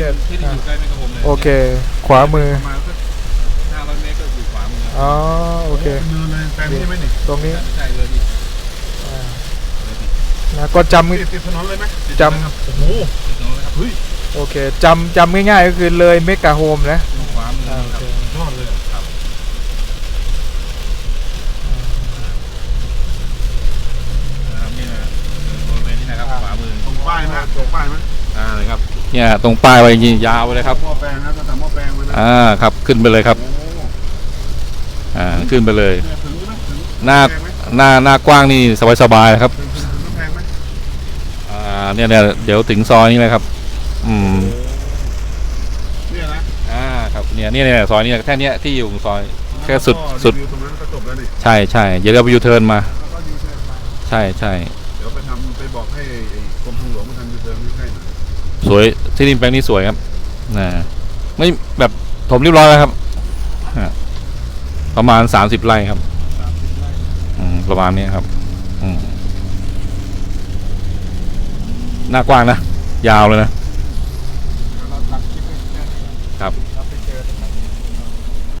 ที่ที่อยู่ใกล้แมกกาโฮมเลยโอเค ขวามือประมาณสักห้าร้อยเมตรก็อยู่ขวามืออ๋อโอเคเนินเลยแปลงนี้ไหมนี่ตรงนี้ใช่เลยพี่อ่าเลยพี่นะก็จติดติดถนนเลยไหมำจโอ้โหติดตรงเลยครับเฮ้ยำโอเคจำจำง่ายๆก็คือเลยเมกะโฮมนะอยู่ขวามืออ่าโอครัเคบยอดเลยครับนะครับนี่นะบริเวณนี้นะครับขวามือตรงป้ายนะตรงป้ายไหมอ่าเลยครับ เนี่ยตรงป้ายไปจริงๆยาวไปเลยครับหม้อแปลงนะตั้งแต่หม้อแปลงไปนะอ่าครับขึ้นไปเลยครับโอ้โหอ่าขึ้นไปเลยเนี่ยถึงไหมถึงหน้าแพงไหมหน้าหน้ากว้างนี่สบายๆนะครับถึงถึงถึงน้ำแพงไหมอ่าเนี่ยเนี่ยเดี๋ยวถึงซอยนี้เลยครับ อืมเนี่ยนะอ่าครับเนี่ยเนี่ยเนี่ยซอยนี้แค่เนี้ยที่อยู่ซอย แค่สุดแล้วก็สุดรีวิวตรงนั้นก็จบแล้วนี่ใช่ใช่เดี๋ยวเราไปยูเทิร์นมาแล้วก็ยูเทิร์นมา ใช่ใช่เดี๋ยวไปทำไปบอกให้ไอ้กรมทางหลวงมาทำยูเทิร์นให้หน่อย สวยที่ดินแปลงนี้สวยครับนะไม่แบบถมเรียบร้อยแล้วครับ ประมาณสามสิบไร่ครับประมาณนี้ครับหน้ากว้างนะ ยาวเลยนะครับ